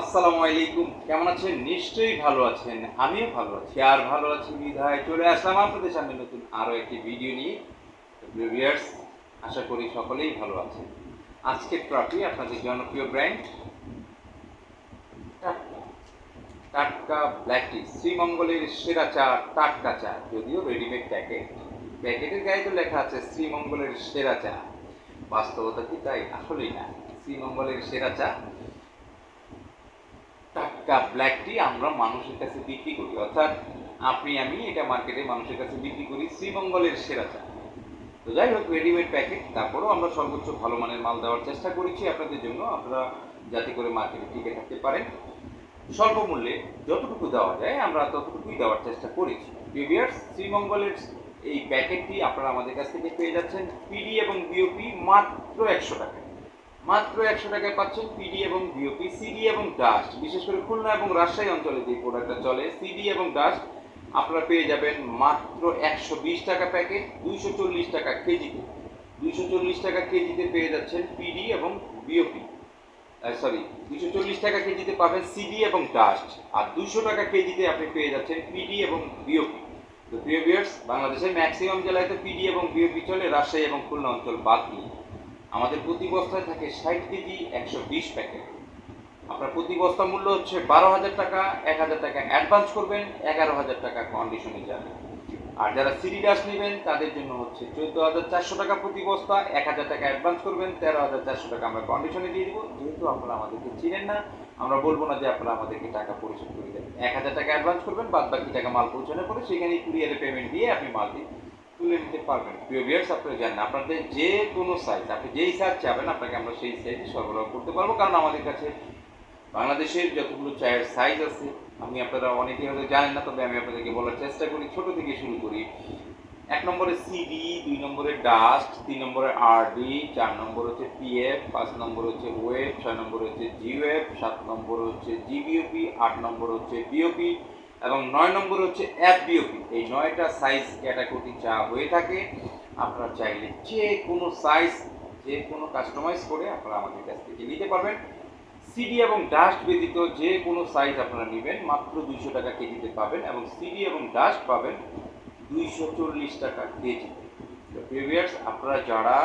আসসালামু আলাইকুম। কেমন আছেন? নিশ্চয়ই ভালো আছেন। আমিও ভালো আছি। আর ভালো আছি বিধায়। চলে আসলাম আপনাদের সামনে নতুন আরও একটি ভিডিও নিয়ে। ভিউয়ার্স আশা করি সকলেই ভালো আছেন। আজকের ট্রফি আপনাদের জনপ্রিয় ব্র্যান্ড টাটকা। ব্ল্যাক টি শ্রীমঙ্গলের সেরা চা টাটকা চা, যদিও রেডিমেড প্যাকেট প্যাকেটের গায়ে তো লেখা আছে শ্রীমঙ্গলের সেরা চা। বাস্তবতা কি তাই? আসলেই না। শ্রীমঙ্গলের সেরা চা টাটকা ব্ল্যাক টি আমরা মানুষের কাছে বিক্রি করি। অর্থাৎ আপনি, আমি এটা মার্কেটে মানুষের কাছে বিক্রি করি শ্রীমঙ্গলের সেরা চা। তো যাই হোক রেডিমেড প্যাকেট তারপরেও আমরা সর্বোচ্চ ভালো মানের মাল দেওয়ার চেষ্টা করেছি আপনাদের জন্য। আপনারা যাতে করে মার্কেটে টিকে থাকতে পারেন। স্বল্প মূল্যে যতটুকু দেওয়া যায়, আমরা ততটুকুই দেওয়ার চেষ্টা করেছি। প্রিভিয়ার্স শ্রীমঙ্গলের এই প্যাকেটটি আপনারা আমাদের কাছ থেকে পেয়ে যাচ্ছেন। পিডি এবং বিওপি মাত্র একশো টাকায় মাত্র একশো টাকায় পাচ্ছেন পিডি এবং বিওপি সিডি এবং ডাস্ট বিশেষ করে খুলনা এবং রাজশাহী অঞ্চলে যে প্রোডাক্টটা চলে সিডি এবং ডাস্ট আপনারা পেয়ে যাবেন মাত্র একশো বিশ টাকা প্যাকেট, দুইশো চল্লিশ টাকা কেজিতে। দুইশো চল্লিশ টাকা কেজিতে পেয়ে যাচ্ছেন পিডি এবং বিওপি সরি দুইশো চল্লিশ টাকা কেজিতে পাবেন সিডি এবং ডাস্ট আর দুশো টাকা কেজিতে আপনি পেয়ে যাচ্ছেন পিডি এবং বিওপি তো প্রিয় বাংলাদেশের ম্যাক্সিমাম জেলায় তো পিডি এবং বিওপি চলে, রাজশাহী এবং খুলনা অঞ্চল বাদ দিয়ে। আমাদের প্রতি বস্তায় থাকে ষাট কেজি একশো বিশ প্যাকেট। আপনার প্রতি বস্তা মূল্য হচ্ছে বারো হাজার টাকা, এক হাজার টাকা অ্যাডভান্স করবেন, এগারো হাজার টাকা কন্ডিশনে যাবে। আর যারা সিডি ডাস নেবেন, তাদের জন্য হচ্ছে চোদ্দ হাজার চারশো টাকা প্রতি বস্তা, এক হাজার টাকা অ্যাডভান্স করবেন, তেরো হাজার চারশো টাকা আমরা কন্ডিশনে দিয়ে দেবো। যেহেতু আপনারা আমাদেরকে চিনেন না, আমরা বলব না যে আপনারা আমাদেরকে টাকা পরিশোধ করে দেবেন। এক হাজার টাকা অ্যাডভান্স করবেন বাদ বাকি টাকা মাল পৌঁছানোর পরে সেখানেই কুরিয়ারে পেমেন্ট দিয়ে আপনি মালটি তুলে নিতে পারবেন। প্রিয় ভিউয়ার্স আপনারা জানেন, আপনাদের যে কোনো সাইজ আপনি যেই সাইজ চাবেন, আপনাকে আমরা সেই সাইজে সরবরাহ করতে পারব। কারণ আমাদের কাছে বাংলাদেশের যতগুলো চায়ের সাইজ আছে, আমি আপনারা অনেকে হয়তো জানেন না, তবে আমি আপনাদেরকে বলার চেষ্টা করি, ছোট থেকে শুরু করি। এক নম্বরে সিডি দুই নম্বরে ডাস্ট তিন নম্বরে আরডি চার নম্বর হচ্ছে পিএফ পাঁচ নম্বর হচ্ছে ওয়েব ছয় নম্বর হচ্ছে জিওএফ সাত নম্বর হচ্ছে জিবিওপি আট নম্বর হচ্ছে বিওপি এবং নয় নম্বর হচ্ছে অ্যাপ বিওপি এই নয়টা সাইজ ক্যাটাগরি যা হয়ে থাকে, আপনারা চাইলে যে কোনো সাইজ যে কোনো কাস্টমাইজ করে আপনারা আমাদের কাছ থেকে নিতে পারবেন। সিডি এবং ডাস্ট ব্যতীত যে কোনো সাইজ আপনারা নেবেন, মাত্র দুইশো টাকা কেজিতে পাবেন এবং সিডি এবং ডাস্ট পাবেন দুইশো চল্লিশ টাকা কেজিতে। তো আপনারা যারা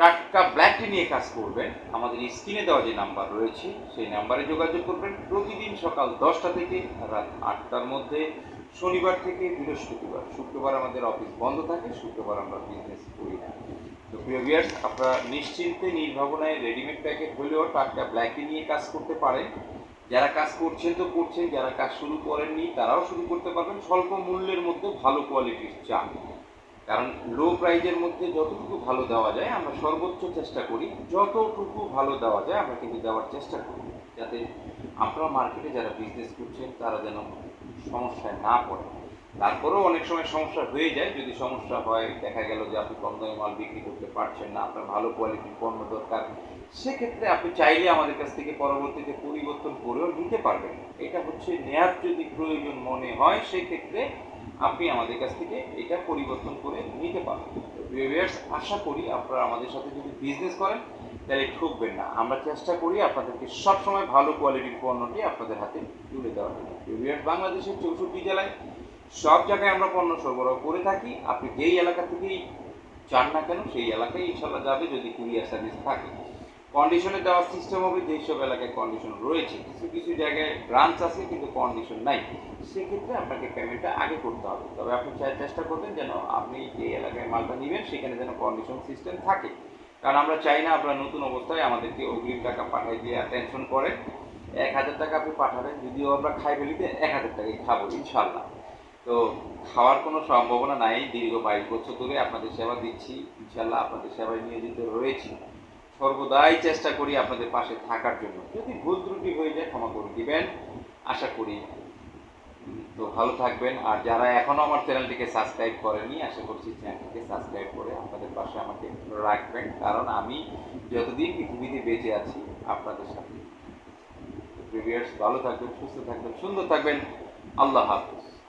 টাটকা ব্ল্যাক টি নিয়ে কাজ করবেন। আমাদের স্ক্রিনে দেওয়া যে নাম্বার রয়েছে, সেই নাম্বারে যোগাযোগ করবেন প্রতিদিন সকাল দশটা থেকে রাত আটটার মধ্যে। শনিবার থেকে বৃহস্পতিবার। শুক্রবার আমাদের অফিস বন্ধ থাকে, শুক্রবার আমরা বিজনেস করি না। তো প্রিয় ভিউয়ার্স আপনারা নিশ্চিন্তে, নির্ভাবনায় রেডিমেড প্যাকেট হলেও টাটকা ব্ল্যাক নিয়ে কাজ করতে পারেন। যারা কাজ করছেন তো করছেন, যারা কাজ শুরু করেননি, তারাও শুরু করতে পারবেন। স্বল্প মূল্যের মধ্যে ভালো কোয়ালিটির চা। কারণ লো প্রাইজের মধ্যে যতটুকু ভালো দেওয়া যায়, আমরা সর্বোচ্চ চেষ্টা করি। যতটুকু ভালো দেওয়া যায়, আমরা কিন্তু দেওয়ার চেষ্টা করি। যাতে আপনারা মার্কেটে যারা বিজনেস করছেন, তারা যেন সমস্যায় না পড়ে। তারপরেও অনেক সময় সমস্যা হয়ে যায়। যদি সমস্যা হয়, দেখা গেল যে আপনি কম দামে মাল বিক্রি করতে পারছেন না, আপনার ভালো কোয়ালিটির পণ্য দরকার, সেক্ষেত্রে আপনি চাইলে আমাদের কাছ থেকে পরবর্তীতে পরিবর্তন করেও নিতে পারবেন। এটা হচ্ছে নেয়ার যদি প্রয়োজন মনে হয়, সেক্ষেত্রে আপনি আমাদের কাছ থেকে এটা পরিবর্তন করে নিতে পারবেন ভিউয়ার্স আশা করি আপনারা আমাদের সাথে যদি বিজনেস করেন, তাহলে ঠকবেন না। আমরা চেষ্টা করি আপনাদেরকে সবসময় ভালো কোয়ালিটির পণ্যটি আপনাদের হাতে তুলে দেওয়ার জন্য। ভিউয়ার্স বাংলাদেশের চৌষট্টি জেলায় সব জায়গায় আমরা পণ্য সরবরাহ করে থাকি। আপনি যেই এলাকা থেকেই চান না কেন, সেই এলাকায় ইনশাল্লাহ যাবে যদি কুরিয়ার সার্ভিস থাকে। কন্ডিশনে দেওয়ার সিস্টেম হবে, যেই সব এলাকায় কন্ডিশন রয়েছে, কিছু কিছু জায়গায় ব্রাঞ্চ আছে কিন্তু কন্ডিশন নাই। সেক্ষেত্রে আপনাকে পেমেন্টটা আগে করতে হবে। তবে আপনি চাই, চেষ্টা করবেন যেন আপনি যে এলাকায় মালটা নেবেন, সেখানে যেন কন্ডিশন সিস্টেম থাকে। কারণ আমরা চাই না আপনারা নতুন অবস্থায় আমাদেরকে অগ্রিম টাকা পাঠাই দিয়ে টেনশন করেন। এক হাজার টাকা আপনি পাঠাবেন, যদিও আমরা খাই ফেলিতে এক হাজার টাকাই খাব ইনশাল্লাহ তো খাওয়ার কোনো সম্ভাবনা নাই, দীর্ঘ বাইশ বছর ধরে আপনাদের সেবা দিচ্ছি ইনশাল্লাহ আপনাদের সেবায় নিয়োজিত রয়েছি। সর্বদাই চেষ্টা করি আপনাদের পাশে থাকার জন্য। যদি ভুল ত্রুটি হয়ে যায়, ক্ষমা করে দিবেন। আশা করি তো ভালো থাকবেন। আর যারা এখনও আমার চ্যানেলটিকে সাবস্ক্রাইব করেনি আশা করছি চ্যানেলটিকে সাবস্ক্রাইব করে আপনাদের পাশে আমাকে রাখবেন। কারণ আমি যতদিন পৃথিবীতে বেঁচে আছি, আপনাদের সাথে। প্রিভিয়ার্স ভালো থাকবেন, সুস্থ থাকবেন, সুন্দর থাকবেন। আল্লাহ হাফিজ।